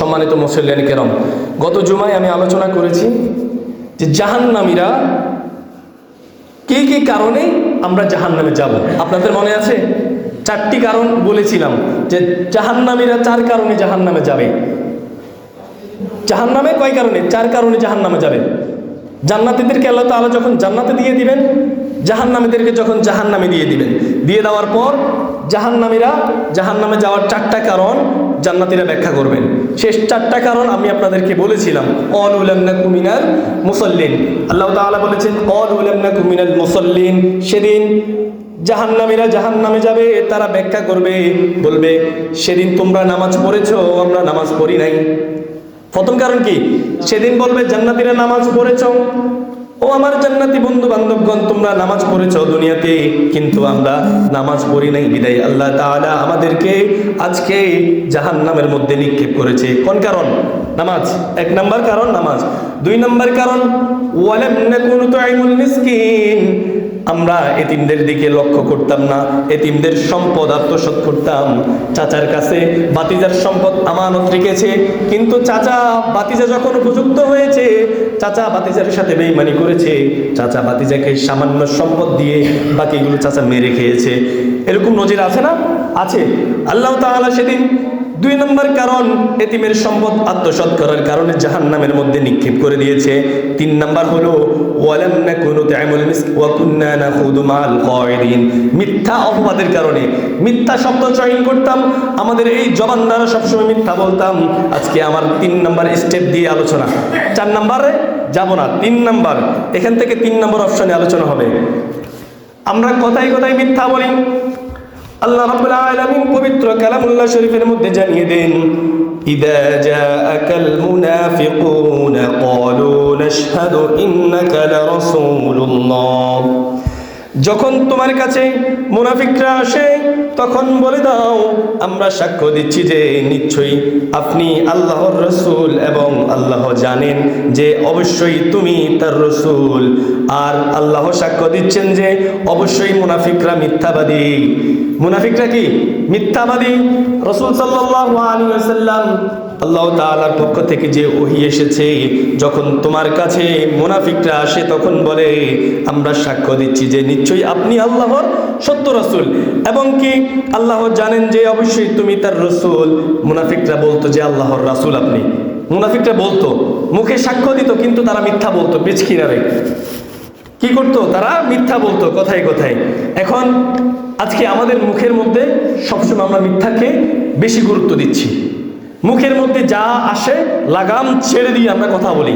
সম্মানিত মুসল্লিয়ান কেরম, গত জুমায় আমি আলোচনা করেছি যে জাহান্নামীরা কি কি কারণে আমরা জাহান্নামে যাব? আপনাদের মনে আছে? চারটি কারণ বলেছিলাম যে জাহান্নামীরা চার কারণে জাহান্নামে যাবে। জাহান্নামে কয় কারণে? চার কারণে জাহান্নামে যাবে। জান্নাতীদেরকে আল্লাহ তাআলা যখন জান্নাতে দিয়ে দিবেন, জাহান্নামীদেরকে যখন জাহান্নামে দিয়ে দিবেন। দিয়ে দেওয়ার পর জাহান্নামীরা জাহান্নামে যাওয়ার চারটা কারণ জান্নাতীরা ব্যাখ্যা করবেন। শেষ চারটা কারণ আমি আপনাদেরকে বলেছিলাম। অল উলান্না কুমিনাল মুসল্লিন আল্লাহ তাআলা বলেছেন অল উলান্না কুমিনাল মুসল্লিন সেদিন জাহান্নামীরা জাহান্নামে যাবে, তারা ব্যাখ্যা করবে, বলবে, সেদিন তোমরা নামাজ পড়েছো, আমরা নামাজ পড়ি নাই। প্রথম কারণ কি? সেদিন বলবে, জান্নাতীরা নামাজ পড়েছ। ও আমার জান্নাতি বন্ধু বান্ধবগণ তোমরা নামাজ পড়েছ দুনিয়াতে, কিন্তু আমরা নামাজ পড়ি নাই, বিদায়। আল্লাহ তাআলা আমাদেরকে আজকে জাহান্নামের মধ্যে নিক্ষেপ করেছে। কোন কারণ? নামাজ। এক নাম্বার কারণ নামাজ। দুই নাম্বার কারণ, ওয়ালাম নাকুনু তুইমুল মিসকিন। আমরা এতিমদের দিকে লক্ষ্য করতাম না, এতিমদের সম্পদ আত্মসাৎ করতাম। চাচার কাছে বাতিজার সম্পদ আমানত রেখেছে, কিন্তু চাচা বাতিজা যখন উপযুক্ত হয়েছে, চাচা বাতিজার সাথে বেইমানি করেছে। চাচা বাতিজাকে সামান্য সম্পদ দিয়ে বাকিগুলো চাচা মেরে খেয়েছে। এরকম নজির আছে না? আছে। আল্লাহ তাআলা সেদিন দুই নম্বর কারণ, এতিমের সম্পদ আত্মসাৎ করার কারণে জাহান্নামের মধ্যে নিক্ষেপ করে দিয়েছে। তিন নম্বর হলো মিথ্যা অপবাদের কারণে, মিথ্যা শব্দ চয়ন করতাম, আমাদের এই জবান দ্বারা সবসময় মিথ্যা বলতাম। আজকে আমার তিন নম্বর স্টেপ দিয়ে আলোচনা। চার নম্বরে, যাব না। তিন নম্বর, এখান থেকে তিন নম্বর অপশনে আলোচনা হবে। আমরা কথায় কথায় মিথ্যা বলি। আল্লাহ রাব্বুল আলামিন পবিত্র কালামুল্লাহ শরীফের মধ্যে জানিয়ে দেন, ইদা জাআকাল মুনাফিকুনা ক্বালু নাশহাদু ইন্নাকা লারাসূলুল্লাহ। যখন তোমার কাছে মুনাফিকরা আসে, তখন বলে দাও, আমরা সাক্ষ্য দিচ্ছি যে নিশ্চয়ই আপনি আল্লাহর রসুল এবং আল্লাহ জানেন যে অবশ্যই তুমি তার রসুল। আর আল্লাহ সাক্ষ্য দিচ্ছেন যে অবশ্যই মুনাফিকরা মিথ্যাবাদী। মুনাফিকরা কি? মিথ্যাবাদী? রসুল ওয়াসাল্লাম আল্লাহ তাআলার পক্ষ থেকে যে ওহি এসেছে, যখন তোমার কাছে মুনাফিকরা আসে, তখন বলে, আমরা সাক্ষ্য দিচ্ছি যে নিশ্চয়ই আপনি আল্লাহর সত্য রসুল। এবং কি আল্লাহ জানেন যে অবশ্যই তুমি তার রসুল। মুনাফিকরা বলতো যে আল্লাহর রাসূল আপনি। মুনাফিকরা বলতো, মুখে সাক্ষ্য দিত, কিন্তু তারা মিথ্যা বলতো বীজ কিনারে কি করতো? তারা মিথ্যা বলতো, কথায় কথায়। এখন আজকে আমাদের মুখের মধ্যে সবসময় আমরা মিথ্যাকে বেশি গুরুত্ব দিচ্ছি। মুখের মধ্যে যা আসে, লাগাম ছেড়ে দিয়ে আমরা কথা বলি।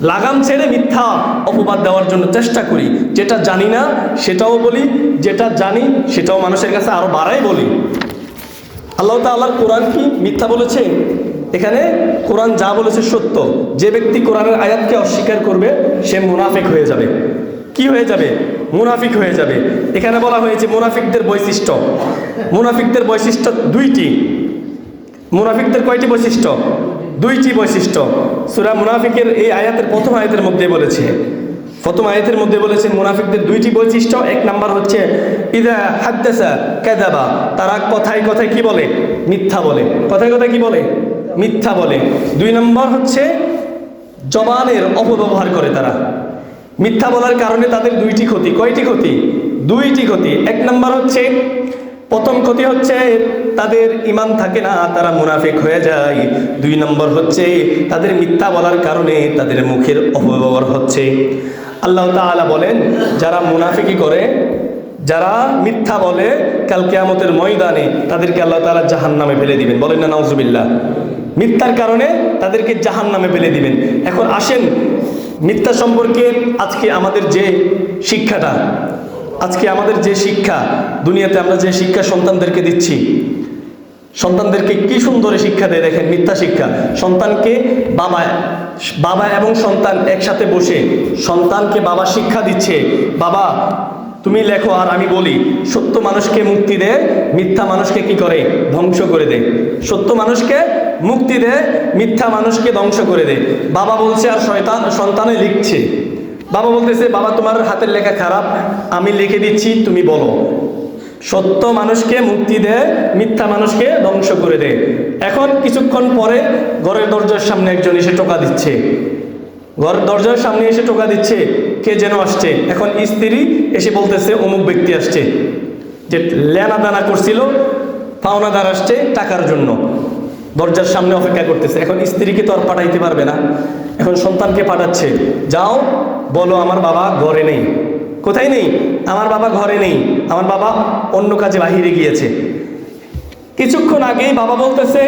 লাগাম ছেড়ে মিথ্যা অপবাদ দেওয়ার জন্য চেষ্টা করি। যেটা জানি না, সেটাও বলি। যেটা জানি, সেটাও মানুষের কাছে আরও বাড়াই বলি। আল্লাহ তাআলার কোরআন কি মিথ্যা বলেছে? এখানে কোরআন যা বলেছে সত্য। যে ব্যক্তি কোরআনের আয়াতকে অস্বীকার করবে, সে মুনাফিক হয়ে যাবে। কি হয়ে যাবে? মুনাফিক হয়ে যাবে। এখানে বলা হয়েছে মুনাফিকদের বৈশিষ্ট্য। মুনাফিকদের বৈশিষ্ট্য দুইটি। মুনাফিকদের কয়টি বৈশিষ্ট্য? দুইটি বৈশিষ্ট্য। সুরা মুনাফিকের এই আয়াতের প্রথম আয়াতের মধ্যে বলেছে। প্রথম আয়াতের মধ্যে বলেছে মুনাফিকদের দুইটি বৈশিষ্ট্য। এক নাম্বার হচ্ছে, ইদা হাদ্দাসা কাযাবা। তারা কথায় কথায় কি বলে? মিথ্যা বলে। কথায় কথায় কি বলে? মিথ্যা বলে। দুই নম্বর হচ্ছে, জবানের অপব্যবহার করে তারা। মিথ্যা বলার কারণে তাদের দুইটি ক্ষতি। কয়টি ক্ষতি? দুইটি ক্ষতি। এক নম্বর হচ্ছে, প্রথম ক্ষতি হচ্ছে তাদের ইমান থাকে না, তারা মুনাফিক হয়ে যায়। দুই নম্বর হচ্ছে তাদের মিথ্যা বলার কারণে তাদের মুখের অপব্যবহার হচ্ছে। আল্লাহ তাআলা বলেন, যারা মুনাফিকি করে, যারা মিথ্যা বলে, কাল কেয়ামতের ময়দানে তাদেরকে আল্লাহ তাআলা জাহান্নামে ফেলে দিবেন। বলেন না, নাউজুবিল্লাহ। মিথ্যার কারণে তাদেরকে জাহান্নামে ফেলে দিবেন। এখন আসেন মিথ্যা সম্পর্কে আজকে আমাদের যে শিক্ষাটা, আজকে আমাদের যে শিক্ষা, দুনিয়াতে আমরা যে শিক্ষা সন্তানদেরকে দিচ্ছি, সন্তানদেরকে কি সুন্দর শিক্ষা দেয় দেখেন, মিথ্যা শিক্ষা। সন্তানকে বাবা বাবা এবং সন্তান একসাথে বসে, সন্তানকে বাবা শিক্ষা দিচ্ছে, বাবা, তুমি লেখো আর আমি বলি, সত্য মানুষকে মুক্তি দেয় মিথ্যা মানুষকে কি করে? ধ্বংস করে দেয় সত্য মানুষকে মুক্তি দেয় মিথ্যা মানুষকে ধ্বংস করে দেয় বাবা বলছে, আর শয়তান সন্তানে লিখছে। বাবা বলতেছে, বাবা, তোমার হাতের লেখা খারাপ, আমি লিখে দিচ্ছি, তুমি বলো। সত্য মানুষকে মুক্তি দেয় মিথ্যা মানুষকে ধ্বংস করে দেয় এখন কিছুক্ষণ পরে ঘরের দরজার সামনে একজন এসে টোকা দিচ্ছে। ঘর দরজার সামনে এসে টোকা দিচ্ছে, কে যেন আসছে? এখন স্ত্রী এসে বলতেছে, অমুক ব্যক্তি আসছে, যে লেনা দানা করছিল, পাওনাদার আসছে টাকার জন্য। দরজার সামনে অপেক্ষা করতেছে। এখন স্ত্রীকে তো আর পাঠাইতে পারবে না। এখন সন্তানকে পাঠাচ্ছে। যাও, বলো, আমার বাবা ঘরে নেই। কোথায় নেই? আমার বাবা ঘরে নেই। আমার বাবা অন্য কাজে বাহিরে গিয়েছে। কিছুক্ষণ আগেই বাবা বলতেছে,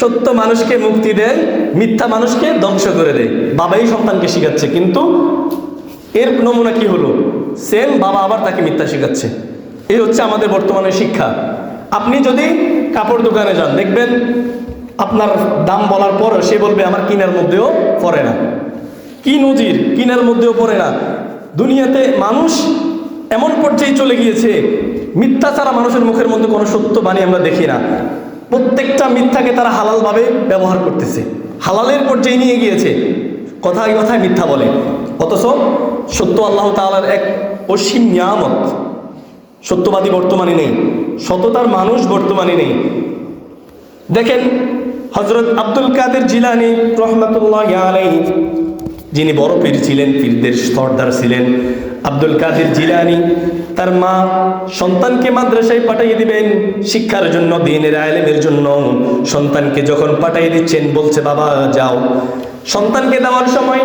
সত্য মানুষকে মুক্তি দেয় মিথ্যা মানুষকে ধ্বংস করে দেয় বাবাই সন্তানকে শিখাচ্ছে, কিন্তু এর নমুনা কি হলো? সেম বাবা আবার তাকে মিথ্যা শেখাচ্ছে। এই হচ্ছে আমাদের বর্তমানে শিক্ষা। আপনি যদি কাপড় দোকানে যান, দেখবেন আপনার দাম বলার পর সে বলবে, আমার কিনার মধ্যেও পড়ে না। কি নজির, কিনার মধ্যেও পড়ে না। দুনিয়াতে মানুষ এমন পর্যায়ে চলে গিয়েছে, মিথ্যা ছাড়া মানুষের মুখের মধ্যে কোনো সত্য বাণী আমরা দেখি না। প্রত্যেকটা মিথ্যাকে তারা হালালভাবে ব্যবহার করতেছে। হালালের পর্যায়ে নিয়ে গিয়েছে। কথায় কথায় মিথ্যা বলে। অথচ সত্য আল্লাহ তাআলার এক অসীম নিয়ামত। সত্যবাদী বর্তমানে নেই। সততার মানুষ বর্তমানে নেই। দেখেন হজরত আব্দুল কাদের জিলানি রহমতুল্লাহ আলাই যিনি বড় পীর ছিলেন, পীরদের সর্দার ছিলেন, আব্দুল কাদের জিলানি তার মা সন্তানকে মাদ্রাসায় পাঠিয়ে দিবেন, শিক্ষার জন্য, দিনের আলেমের জন্য। সন্তানকে যখন পাঠিয়ে দিচ্ছেন, বলছে, বাবা, যাও। সন্তানকে দেওয়ার সময়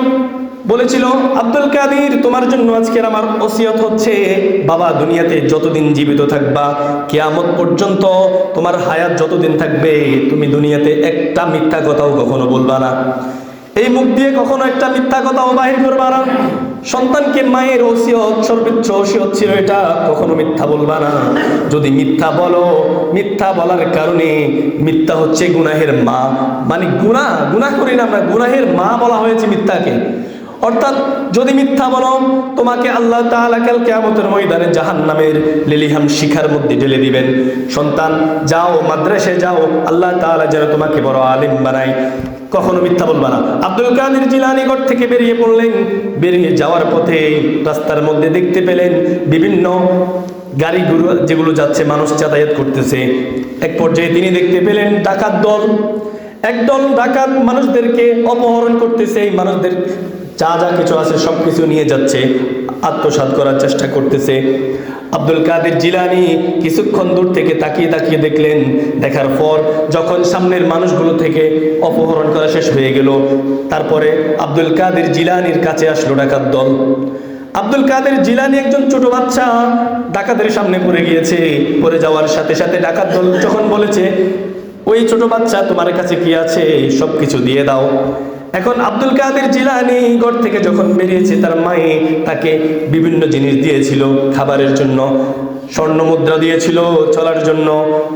বলেছিল, আব্দুল কাদির, তোমার জন্য আজকের আমার ওসিয়ত হচ্ছে, বাবা, দুনিয়াতে যতদিন জীবিত থাকবা, কেয়ামত পর্যন্ত তোমার হায়াত যতদিন থাকবে, তুমি দুনিয়াতে একটা মিথ্যা কথাও কখনো বলবা না। এই মুখ দিয়ে কখনো একটা মিথ্যা কথাও বাহির করবা না। সন্তানকে মায়ের ওসিয়ত, সর্বোচ্চ ওসিয়ত ছিল এটা, কখনো মিথ্যা বলবা না। যদি মিথ্যা বলো, মিথ্যা বলার কারণে মিথ্যা হচ্ছে গুনাহের মা। মানে গুনাহ গুনাহ করি না আমরা, গুনাহের মা বলা হয়েছে মিথ্যাকে। অর্থাৎ যদি মিথ্যা বলো, তোমাকে আল্লাহ তাআলা কাল কিয়ামতের ময়দানে জাহান্নামের লিলিহাম শিখার মধ্যে ঢেলে দিবেন। সন্তান, যাও মাদ্রাসে যাও, আল্লাহ তাআলা যেন তোমাকে বড় আলিম বানায়। কখনো মিথ্যা বলবা না। আব্দুল কাদের জিলানি ঘর থেকে বেরিয়ে পড়লেন। বেরিয়ে যাওয়ার পথে রাস্তার মধ্যে দেখতে পেলেন বিভিন্ন গাড়িগুলো যেগুলো যাচ্ছে, মানুষ যাতায়াত করতেছে। এক পর্যায়ে তিনি দেখতে পেলেন ডাকাত দল। একদল ডাকাত মানুষদেরকে অপহরণ করতেছে। এই মানুষদের যা যা কিছু আছে সব কিছু নিয়ে যাচ্ছে, আত্মসাৎ করার চেষ্টা করতেছে। আব্দুল কাদের জিলানি কিছুক্ষণ দূর থেকে তাকিয়ে তাকিয়ে দেখলেন, দেখার পর যখন সামনের মানুষগুলো থেকে অপহরণ করা শেষ হয়ে গেল, তারপরে আব্দুল কাদের জিলানির কাছে আসলো ডাকাত দল। আব্দুল কাদের জিলানি একজন ছোট বাচ্চা ডাকাতের সামনে পড়ে গিয়েছে। পড়ে যাওয়ার সাথে সাথে ডাকাত দল যখন বলেছে, ওই ছোট বাচ্চা তোমার কাছে কি আছে? সব কিছু দিয়ে দাও। এখন আব্দুল কাদের জিলানি ঘর থেকে যখন বেরিয়েছে, তার মায়ে তাকে বিভিন্ন জিনিস দিয়েছিল, খাবারের জন্য, স্বর্ণ মুদ্রা দিয়েছিল চলার জন্য।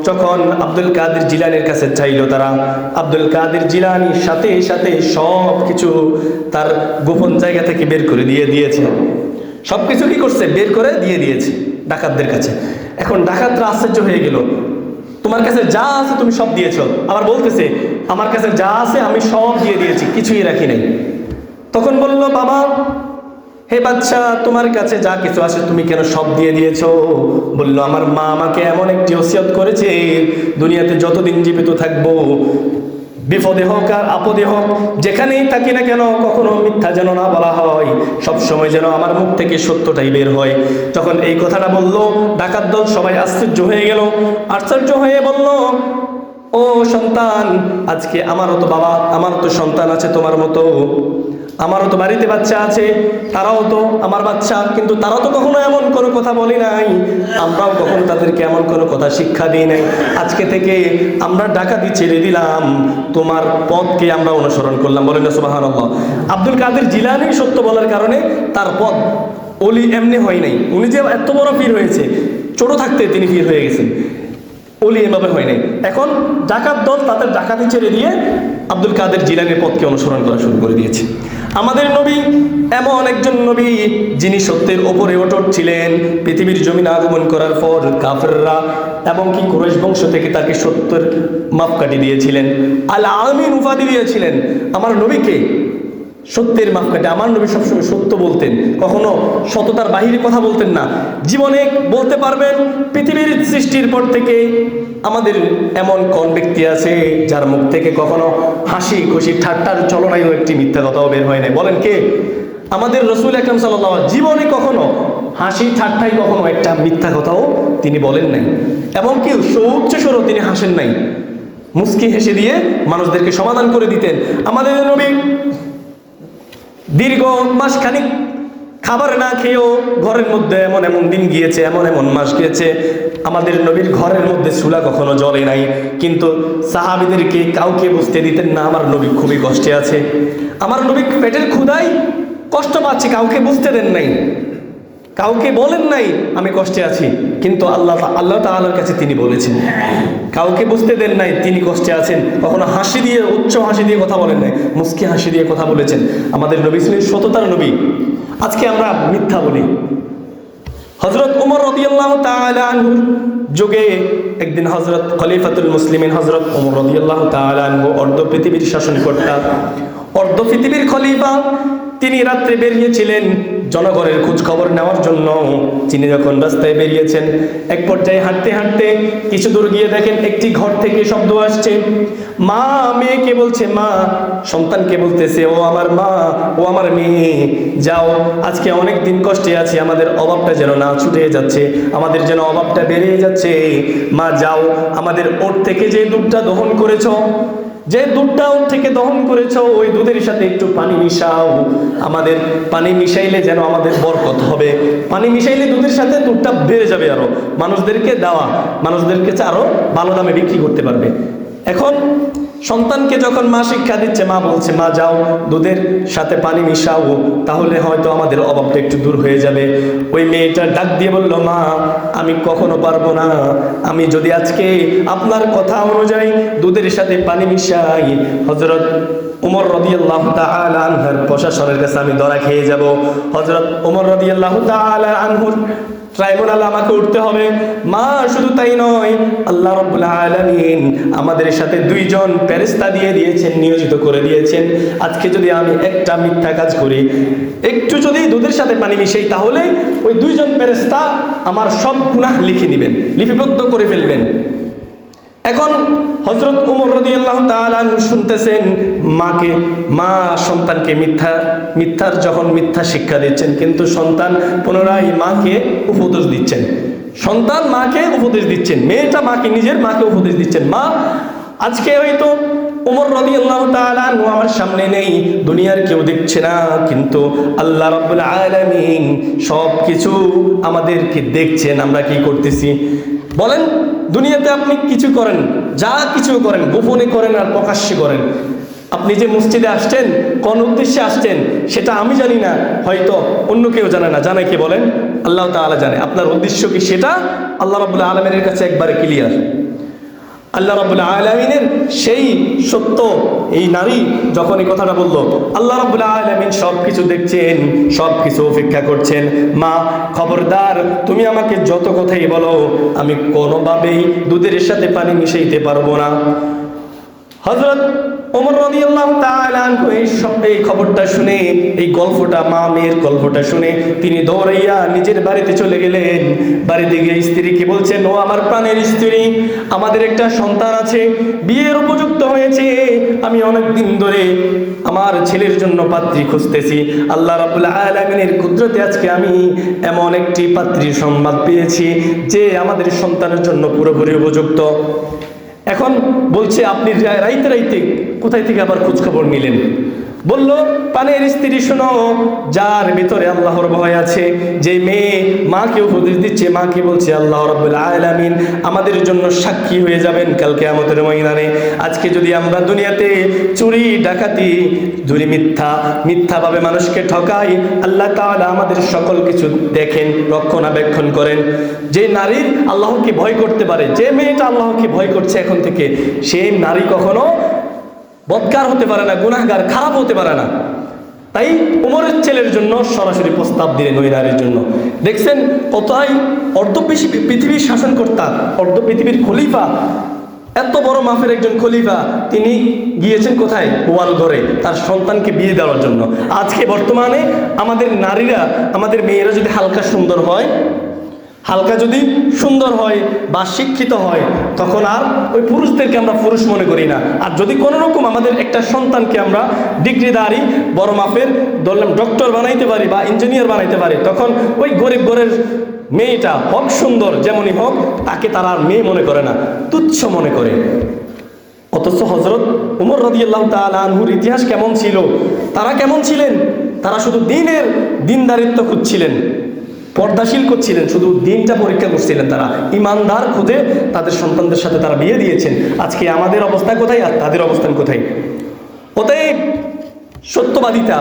যখন আব্দুল কাদের জিলানির কাছে চাইলো তারা, আব্দুল কাদের জিলানির সাথে সাথে সব কিছু তার গোপন জায়গা থেকে বের করে দিয়ে দিয়েছে। সব কিছু কি করছে? বের করে দিয়ে দিয়েছে ডাকাতদের কাছে। এখন ডাকাতরা আশ্চর্য হয়ে গেল। তোমার কাছে যা আছে তুমি সব দিয়েছ। আবার বলতেছে, আমার কাছে যা আছে আমি সব দিয়ে দিয়েছি, কিছুই রাখি নাই। তখন বলল, বাবা, হে বাচ্চা, তোমার কাছে যা কিছু আছে তুমি কেন সব দিয়ে দিয়েছ? বলল, আমার মা আমাকে এমন একটি ওসিয়ত করেছে, দুনিয়াতে যতদিন জীবিত থাকব বিপদে হোক আর আপদে হোক, যেখানেই থাকি না কেন কখনো মিথ্যা যেন না বলা হয়। সব সময় যেন আমার মুখ থেকে সত্যটাই বের হয়। তখন এই কথাটা বলল, ডাকাত দল সবাই আশ্চর্য হয়ে গেল, আশ্চর্য হয়ে বলল, ও সন্তান, আজকে আমারও তো বাবা আমার তো সন্তান আছে তোমার মতো। আমারও তো বাড়িতে বাচ্চা আছে, তারাও তো আমার বাচ্চা, কিন্তু তারা তো কখনো এমন কোনো কথা বলি নাই। আমরাও কখনো তাদেরকে এমন কোনো কথা শিক্ষা দিই নাই। আজকে থেকে আমরা ডাকাতি ছেড়ে দিলাম, তোমার পথকে আমরা অনুসরণ করলাম। বলেন সুবাহান আব্দুল কাদের জিলানি সত্য বলার কারণে তার পথ অলি এমনি হয় নাই। উনি যে এত বড় পীর হয়েছে, ছোট থাকতে তিনি পীর হয়ে গেছেন। অলি এভাবে হয় নাই। এখন ডাকাত দল তাদের ডাকাতি ছেড়ে দিয়ে আব্দুল কাদের জিলানের পথকে অনুসরণ করা শুরু করে দিয়েছে। আমাদের নবী, এমন একজন নবী যিনি সত্যের ওপরে অটট ছিলেন। পৃথিবীর জমিন আগমন করার পর কাফেররা এবং কি কুরেশ বংশ থেকে তাকে সত্যের মাপকাঠি দিয়েছিলেন। আল আমিন উপাধি দিয়েছিলেন। আমার নবীকে সত্যের মাপকাঠি আমার নবী সবসময় সত্য বলতেন। কখনো সততার বাহিরে কথা বলতেন না। জীবনে বলতে পারবেন, পৃথিবীর সৃষ্টির পর থেকে আমাদের এমন কোন ব্যক্তি আছে যার মুখ থেকে কখনো হাসি, খুশি, ঠাট্টার চলনায়ও একটি মিথ্যা কথাও বের হয় নাই। বলেন কে? আমাদের রসুল আকরম সাল্লাহ জীবনে কখনো হাসি, ঠাট্টায় কখনো একটা মিথ্যা কথাও তিনি বলেন নাই। এবং কি সৌচ্চ স্বরও তিনি হাসেন নাই। মুস্কি হেসে দিয়ে মানুষদেরকে সমাধান করে দিতেন। আমাদের নবী দীর্ঘ মাস খানিক খাবার না খেয়েও ঘরের মধ্যে এমন এমন দিন গিয়েছে, এমন এমন মাস গিয়েছে, আমাদের নবীর ঘরের মধ্যে চুলা কখনো জ্বলে নাই, কিন্তু সাহাবিদেরকে কাউকে বুঝতে দিতেন না, আমার নবী খুবই কষ্টে আছে। আমার নবী পেটের ক্ষুদাই কষ্ট পাচ্ছে, কাউকে বুঝতে দেন নাই। কাউকে বলেন নাই, আমি কষ্টে আছি। কিন্তু আল্লাহ আল্লাহ তাআলার কাছে তিনি বলেছেন। কাউকে বুঝতে দেন নাই, তিনি কষ্টে আছেন। কখনো হাসি দিয়ে, উচ্চ হাসি দিয়ে কথা বলেন নাই, মুস্কি হাসি দিয়ে কথা বলেছেন। আমাদের নবী ছিলেন সততার নবী। আজকে আমরা মিথ্যা বলি। হজরত উমর রদিয়াল্লাহ তাআলাহুর যুগে একদিন হজরত খলিফাতুল মুসলিমিন হজরত উমর রদিয়াল্লাহ তাআলাহু অর্ধ পৃথিবীর শাসনকর্তা, অর্ধ পৃথিবীর খলিফা তিনি রাত্রে বেরিয়েছিলেন জনগণের খোঁজ খবর নেওয়ার জন্য। তিনি যখন রাস্তায় বেরিয়েছেন, এক পর্যায়ে হাঁটতে হাঁটতে কিছু দূর গিয়ে দেখেন একটি ঘর থেকে শব্দ আসছে। মা মেয়েকে বলছে, মা? সন্তানকে বলতেছে, ও আমার মা, ও আমার মেয়ে, যাও। আজকে অনেক দিন কষ্টে আছি, আমাদের অভাবটা যেন না ছুটে যাচ্ছে, আমাদের যেন অভাবটা বেড়ে যাচ্ছে। মা, যাও, আমাদের ওর থেকে যে দুধটা দহন করেছ যে দুধটা ওর থেকে দহন করেছ, ওই দুধের সাথে একটু পানি মিশাও। আমাদের পানি মিশাইলে যেন আমাদের বরকত হবে। পানি মিশাইলে দুধের সাথে দুধটা বেড়ে যাবে আরও। মানুষদেরকে দেওয়া, মানুষদেরকে আরও ভালো দামে বিক্রি করতে পারবে। এখন সন্তানকে যখন মা শিক্ষা দিচ্ছে, মা বলছে, মা, যাও, দুধের সাথে পানি মিশাও, তাহলে হয়তো আমাদের অভাবটা একটু দূর হয়ে যাবে। ওই মেয়েটা ডাক দিয়ে বলল, মা, আমি কখনো পারব না। আমি যদি আজকে আপনার কথা অনুযায়ী দুধের সাথে পানি মিশাই হজরত উমর রদিয়াল্লাহ আনহার প্রশাসনের কাছে আমি ধরা খেয়ে যাব। হজরত উমর রদিয়াল্লাহ আনহুর ট্রাইব্যুনাল আমাকে উঠতে হবে। মা, শুধু তাই নয়, আল্লাহ রব্বুল আলামিন আমাদের সাথে দুইজন ফেরেশতা দিয়ে দিয়েছেন, নিয়োজিত করে দিয়েছেন। আজকে যদি আমি একটা মিথ্যা কাজ করি, একটু যদি দুধের সাথে পানি মিশাই, তাহলে ওই দুইজন ফেরেশতা আমার সব গুনাহ লিখে নেবেন লিপিবদ্ধ করে ফেলবেন। এখন হজরত উমর রদিয়াল্লাহ তাআলা শুনতেছেন, মাকে, মা সন্তানকে মিথ্যা, মিথ্যার যখন মিথ্যা শিক্ষা দিচ্ছেন, কিন্তু সন্তান পুনরায় মাকে উপদেশ দিচ্ছেন। সন্তান মাকে উপদেশ দিচ্ছেন, মেয়েটা মাকে, নিজের মাকে উপদেশ দিচ্ছেন। মা, আজকে হয়তো উমর রদি আল্লাহ আমার সামনে নেই, দুনিয়ার কেউ দেখছে না, কিন্তু আল্লাহ রব্বুল আলামিন সব কিছু আমাদেরকে দেখছেন, আমরা কি করতেছি? বলেন, দুনিয়াতে আপনি কিছু করেন, যা কিছু করেন, গোপনে করেন আর প্রকাশ্যে করেন। আপনি যে মসজিদে আসছেন, কোন উদ্দেশ্যে আসছেন, সেটা আমি জানি না, হয়তো অন্য কেউ জানে না। জানে কে বলেন? আল্লাহ তালা জানে। আপনার উদ্দেশ্য কি সেটা? আল্লাহ রবুল্লাহ আলমের কাছে একবারে ক্লিয়ার আল্লাহ রাবুল আলমিনের সেই সত্য, এই নারী যখন এই কথাটা বলল, আল্লাহ রাবুল আলমিন সব কিছু দেখছেন সব কিছু অপেক্ষা করছেন। মা, খবরদার, তুমি আমাকে যত কথাই বলো, আমি কোনোভাবেই দুধের সাথে পানি মিশাইতে পারব না। হজরত ওমর রাদিয়াল্লাহু তাআলা এই এই খবরটা শুনে, এই গল্পটা মা মেয়ের গল্পটা শুনে তিনি দৌড়াইয়া নিজের বাড়িতে চলে গেলেন। বাড়িতে গিয়ে স্ত্রীকে বলছেন, ও আমার প্রাণের স্ত্রী, আমাদের একটা সন্তান আছে, বিয়ের উপযুক্ত হয়েছে। আমি অনেক দিন ধরে আমার ছেলের জন্য পাত্রী খুঁজতেছি। আল্লাহ রাব্বুল আলামিনের কুদরতে আজকে আমি এমন একটি পাত্রীর সংবাদ পেয়েছি, যে আমাদের সন্তানের জন্য পুরোপুরি উপযুক্ত। এখন বলছে আপনি রাইতে রাইতে কোথায় থেকে আবার খোঁজখবর নিলেন? বলল, পানের স্ত্রী শোনো, যার ভিতরে আল্লাহর ভয় আছে, যে মেয়ে মাকে উপদেশ দিচ্ছে, মাকে বলছে, আল্লাহ রব্বুল আলামিন আমাদের জন্য সাক্ষী হয়ে যাবেন কালকে আমাদের ময়দানে। আজকে যদি আমরা দুনিয়াতে চুরি, ডাকাতি চুরি মিথ্যা, মিথ্যাভাবে মানুষকে ঠকাই, আল্লাহ তাআলা আমাদের সকল কিছু দেখেন, রক্ষণাবেক্ষণ করেন। যে নারীর আল্লাহকে ভয় করতে পারে, যে মেয়েটা আল্লাহকে ভয় করছে এখন থেকে সেই নারী কখনো বদকার হতে পারে না, গুনাহগার, খারাপ হতে পারে না। তাই উমরের ছেলের জন্য সরাসরি প্রস্তাব দিলেন ওই নারীর জন্য। দেখছেন কতই অর্ধ পৃথিবীর শাসনকর্তা, অর্ধ পৃথিবীর খলিফা, এত বড় মাফের একজন খলিফা, তিনি গিয়েছেন কোথায়? গোয়াল ঘরে, তার সন্তানকে বিয়ে দেওয়ার জন্য। আজকে বর্তমানে আমাদের নারীরা, আমাদের মেয়েরা যদি হালকা সুন্দর হয় হালকা যদি সুন্দর হয় বা শিক্ষিত হয়, তখন আর ওই পুরুষদেরকে আমরা পুরুষ মনে করি না। আর যদি কোনো রকম আমাদের একটা সন্তানকে আমরা ডিগ্রিদারি বড় মাপের, ধরলাম ডক্টর বানাইতে পারি বা ইঞ্জিনিয়ার বানাইতে পারি, তখন ওই গরিব ঘরের মেয়েটা হোক সুন্দর যেমনই হোক, তাকে তারা আর মেয়ে মনে করে না, তুচ্ছ মনে করে। অথচ হজরত উমর রদিয়াল্লাহ তালহুর ইতিহাস কেমন ছিল? তারা কেমন ছিলেন? তারা শুধু দিনের দিনদারিত্ব খুঁজছিলেন। পর্দাশীল করছিলেন, শুধু দিনটা পরীক্ষা করছিলেন তারা। ইমানদার খুঁজে তাদের সন্তানদের সাথে তারা বিয়ে দিয়েছেন। আজকে আমাদের অবস্থা কোথায় আর তাদের অবস্থান কোথায়? অতএব সত্যবাদিতা